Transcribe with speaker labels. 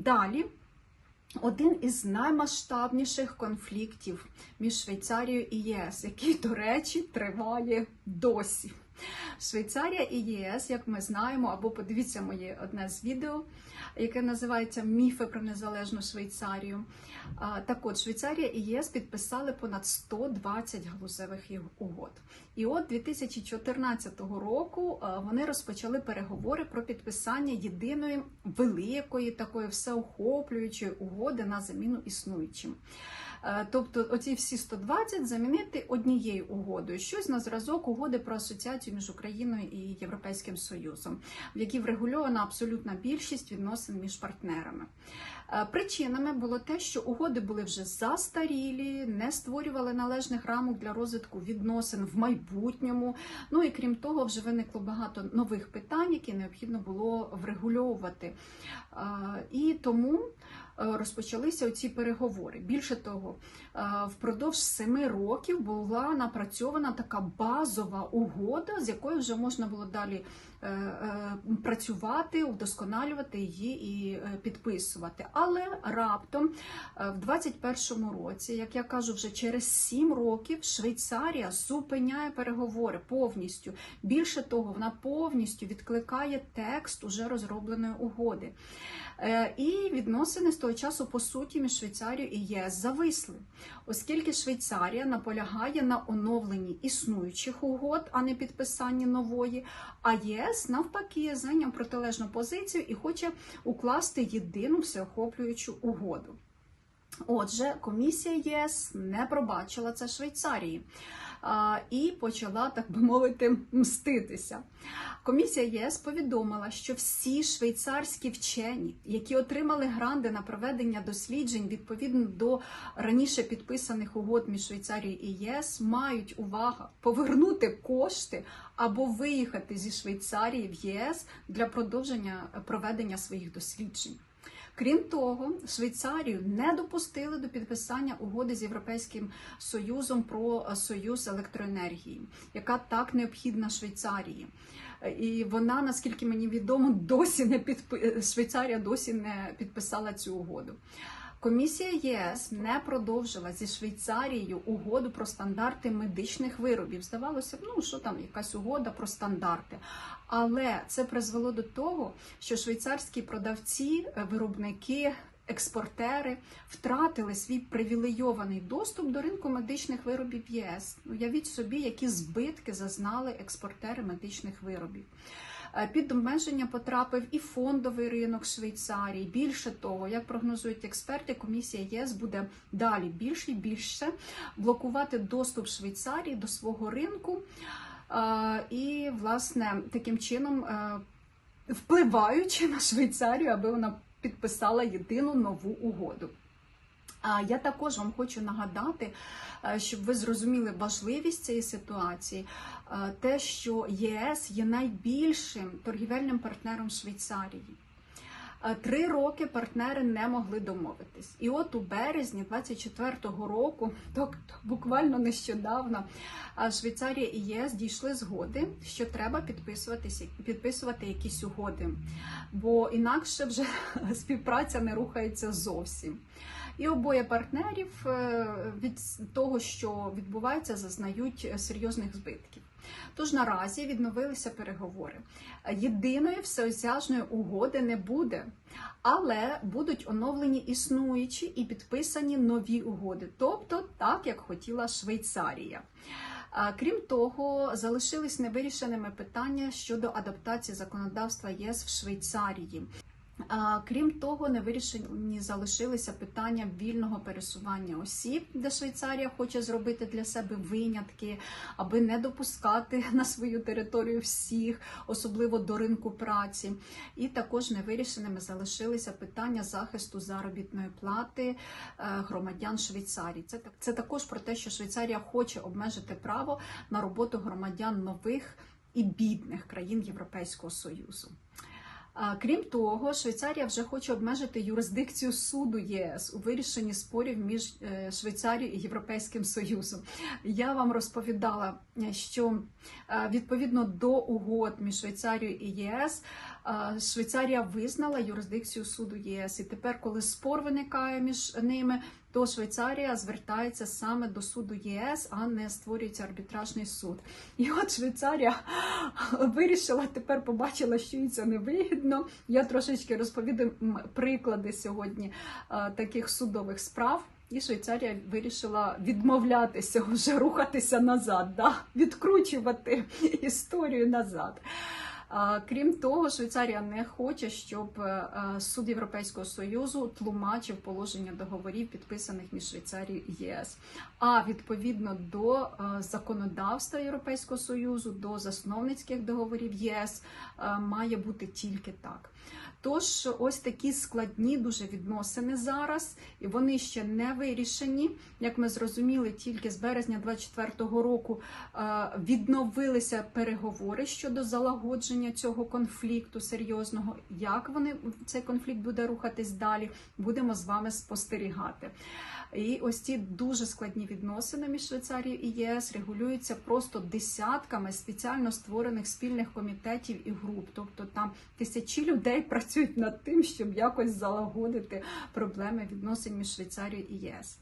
Speaker 1: Далі. Один із наймасштабніших конфліктів між Швейцарією і ЄС, який, до речі, триває досі. Швейцарія і ЄС, як ми знаємо, або подивіться моє одне з відео, яке називається Міфи про незалежну Швейцарію. Так от, Швейцарія і ЄС підписали понад 120 галузевих угод. І от 2014 року вони розпочали переговори про підписання єдиної великої такої всеохоплюючої угоди на заміну існуючим. Е, Тобто оці всі 120 замінити однією угодою, щось на зразок угоди про асоціацію між Україною і Європейським Союзом, в якій врегульована абсолютна більшість відносин між партнерами. Е, Причинами було те, що угоди були вже застарілі, не створювали належних рамок для розвитку відносин в майбутньому. Ну і крім того, вже виникло багато нових питань, які необхідно було врегульовувати. Е, І тому е, розпочалися оці переговори. Більше того, впродовж семи років була напрацьована така базова угода, з якою вже можна було далі працювати, вдосконалювати її і підписувати. Але раптом е, в 21-му році, як я кажу, вже через сім років Швейцарія зупиняє переговори повністю. Більше того, вона повністю відкликає текст уже розробленої угоди. Е, І відносини з того часу, по суті, між Швейцарією і ЄС зависли, оскільки Швейцарія наполягає на оновленні існуючих угод, а не підписанні нової. А ЄС навпаки зайняв протилежну позицію і хоче укласти єдину всеохоплюючу угоду. Отже, комісія ЄС не пробачила це Швейцарії а, і почала, так би мовити, мститися. Комісія єС повідомила, що всі швейцарські вчені, які отримали гранди на проведення досліджень відповідно до раніше підписаних угод між Швейцарією і ЄС, мають увага повернути кошти або виїхати зі Швейцарії в ЄС для продовження проведення своїх досліджень. Крім того, Швейцарію не допустили до підписання угоди з Європейським Союзом про е, союз електроенергії, яка так необхідна Швейцарії. І вона, наскільки мені відомо, досі не підп... Швейцарія досі не підписала цю угоду. Комісія ЄС не продовжила зі Швейцарією угоду про стандарти медичних виробів. Здавалося б, ну що там якась угода про стандарти. Але це призвело до того, що швейцарські продавці, е, виробники, експортери втратили свій привілейований доступ до ринку медичних виробів ЄС. Уявіть собі, які збитки зазнали експортери медичних виробів. Е, Під обмеження потрапив і фондовий ринок Швейцарії. Більше того, як прогнозують експерти, комісія ЄС буде далі більше і більше блокувати доступ Швейцарії до свого ринку. Е, І, власне, таким чином е, впливаючи на Швейцарію, аби вона підписала єдину нову угоду. Я також вам хочу нагадати, е, щоб ви зрозуміли важливість цієї ситуації, е, те, що ЄС є найбільшим торгівельним партнером Швейцарії. Е, Три роки партнери не могли домовитись. І от у березні 24-го року, тобто буквально нещодавно, е, Швейцарія і ЄС дійшли згоди, що треба підписуватися, підписувати якісь угоди, бо інакше вже співпраця не рухається зовсім. І обоє партнерів е, від того, що відбувається, зазнають серйозних збитків. Тож наразі відновилися переговори. Єдиної всеосяжної угоди не буде, але будуть оновлені існуючі і підписані нові угоди, тобто так, як хотіла Швейцарія. Крім того, залишились невирішеними питання щодо адаптації законодавства ЄС в Швейцарії. Крім того, невирішені залишилися питання вільного пересування осіб, де Швейцарія хоче зробити для себе винятки, аби не допускати на свою територію всіх, особливо до ринку праці. І також невирішеними залишилися питання захисту заробітної плати е, громадян Швейцарії. Це це також про те, що Швейцарія хоче обмежити право на роботу громадян нових і бідних країн Європейського Союзу. Крім того, Швейцарія вже хоче обмежити юрисдикцію суду ЄС у вирішенні спорів між е, Швейцарією і Європейським Союзом. Я вам розповідала, е, що е, відповідно до угод між Швейцарією і ЄС Швейцарія визнала юрисдикцію суду ЄС. І тепер, коли спор виникає між ними, то Швейцарія звертається саме до суду єС, а не створюється арбітражний суд. І от Швейцарія вирішила тепер побачила, що їй це невигідно. Я трошечки розповідаю приклади сьогодні е, таких судових справ. І Швейцарія вирішила відмовлятися, вже рухатися назад, да? відкручувати історію назад. Крім того, Швейцарія не хоче, щоб е, е, суд Європейського союзу тлумачив положення договорів, підписаних між Швейцарією і ЄС. А відповідно до е, законодавства Європейського союзу, до засновницьких договорів ЄС має бути тільки так. Тож ось такі складні дуже відносини зараз, і вони ще не вирішені. Як ми зрозуміли, тільки з березня 24-го року відновилися переговори щодо залагодження цього конфлікту серйозного. Як вони цей конфлікт буде рухатись далі, будемо з вами спостерігати. І ось ці дуже складні відносини між Швейцарією і ЄС регулюються просто десятками спеціально створених спільних комітетів і груп. Тобто там тисячі людей працюють над тим, щоб якось залагодити проблеми відносин між Швейцарією і ЄС.